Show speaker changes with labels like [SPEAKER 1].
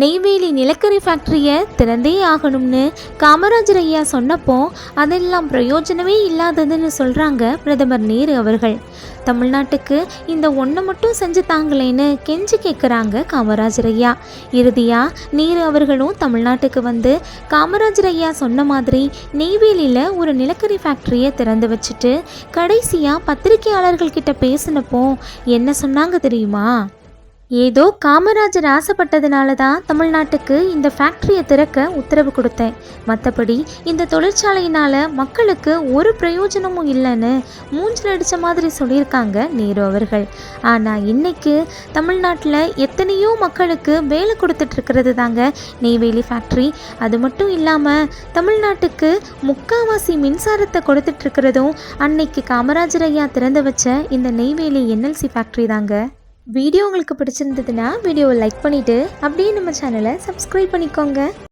[SPEAKER 1] நெய்வேலி நிலக்கரி ஃபேக்ட்ரியை திறந்தே ஆகணும்னு காமராஜர் ஐயா சொன்னப்போ அதெல்லாம் பிரயோஜனமே இல்லாததுன்னு சொல்கிறாங்க பிரதமர் நேரு அவர்கள். தமிழ்நாட்டுக்கு இந்த ஒன்றை மட்டும் செஞ்சு தாங்களேன்னு கெஞ்சி கேட்குறாங்க காமராஜர் ஐயா. இறுதியாக நேரு அவர்களும் தமிழ்நாட்டுக்கு வந்து காமராஜர் ஐயா சொன்ன மாதிரி நெய்வேலியில் ஒரு நிலக்கரி ஃபேக்ட்ரியை திறந்து வச்சுட்டு கடைசியாக பத்திரிகையாளர்கள்கிட்ட பேசினப்போ என்ன சொன்னாங்க தெரியுமா? ஏதோ காமராஜர் ஆசைப்பட்டதுனால தான் தமிழ்நாட்டுக்கு இந்த ஃபேக்ட்ரியை திறக்க உத்தரவு கொடுத்தேன். மற்றபடி இந்த தொழிற்சாலையினால் மக்களுக்கு ஒரு பிரயோஜனமும் இல்லைன்னு மூஞ்சில் அடித்த மாதிரி சொல்லியிருக்காங்க நேரு அவர்கள். ஆனால் இன்னைக்கு தமிழ்நாட்டில் எத்தனையோ மக்களுக்கு வேலை கொடுத்துட்ருக்கிறது தாங்க நெய்வேலி ஃபேக்ட்ரி அது மட்டும் இல்லாமல் தமிழ்நாட்டுக்கு முக்காவாசி மின்சாரத்தை கொடுத்துட்ருக்கிறதும் அன்னைக்கு காமராஜர் ஐயா திறந்து வச்ச இந்த நெய்வேலி என்எல்சி ஃபேக்ட்ரி தாங்க. வீடியோ உங்களுக்கு பிடிச்சிருந்ததுன்னா வீடியோவை லைக் பண்ணிவிட்டு அப்படியே நம்ம சேனலை சப்ஸ்கிரைப் பண்ணிக்கோங்க.